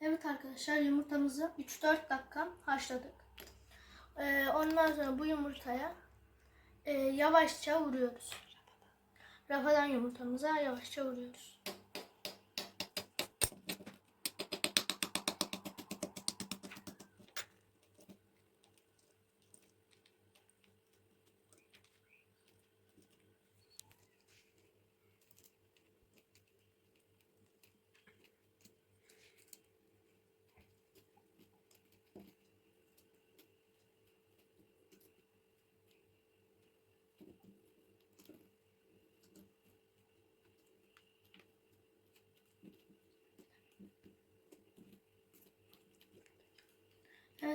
Evet arkadaşlar yumurtamızı 3-4 dakika haşladık. Ee, ondan sonra bu yumurtaya e, yavaşça vuruyoruz. Rafadan yumurtamıza yavaşça vuruyoruz.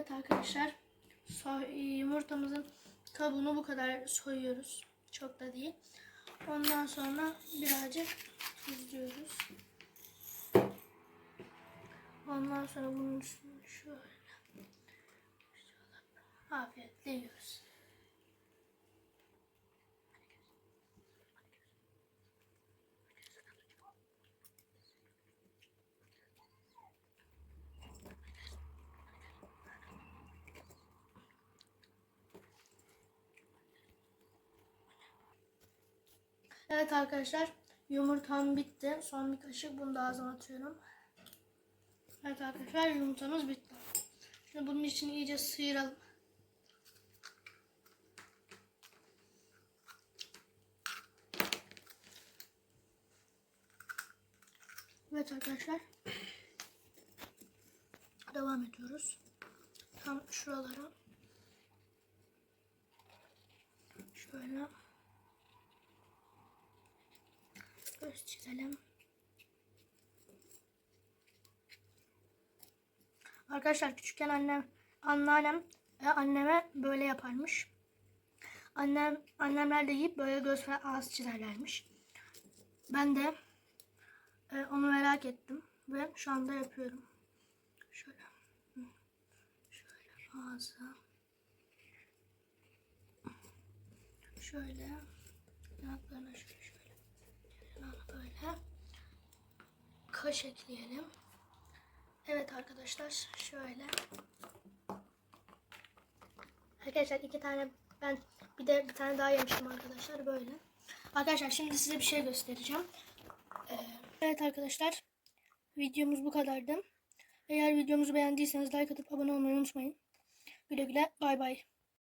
Evet arkadaşlar soy- yumurtamızın kabuğunu bu kadar soyuyoruz. Çok da değil. Ondan sonra birazcık tuzluyoruz. Ondan sonra bunun üstüne şöyle Evet arkadaşlar yumurtam bitti. Son bir kaşık bunu da ağzıma atıyorum. Evet arkadaşlar yumurtamız bitti. Şimdi bunun için iyice sıyıralım. Evet arkadaşlar. Devam ediyoruz. Tam şuralara. Şöyle. Göz çizelim. Arkadaşlar küçükken annem, anneannem e, anneme böyle yaparmış. Annem, annemler de yiyip böyle göz ve ağız çizerlermiş. Ben de e, onu merak ettim ve şu anda yapıyorum. Şöyle. Şöyle ağzı. Şöyle. Yanaklarına şöyle şöyle. Yanağına böyle. Kaş ekleyelim. Evet arkadaşlar şöyle. Arkadaşlar iki tane ben bir de bir tane daha yemiştim arkadaşlar böyle. Arkadaşlar şimdi size bir şey göstereceğim. Ee, evet arkadaşlar videomuz bu kadardı. Eğer videomuzu beğendiyseniz like atıp abone olmayı unutmayın. Güle güle bay bay.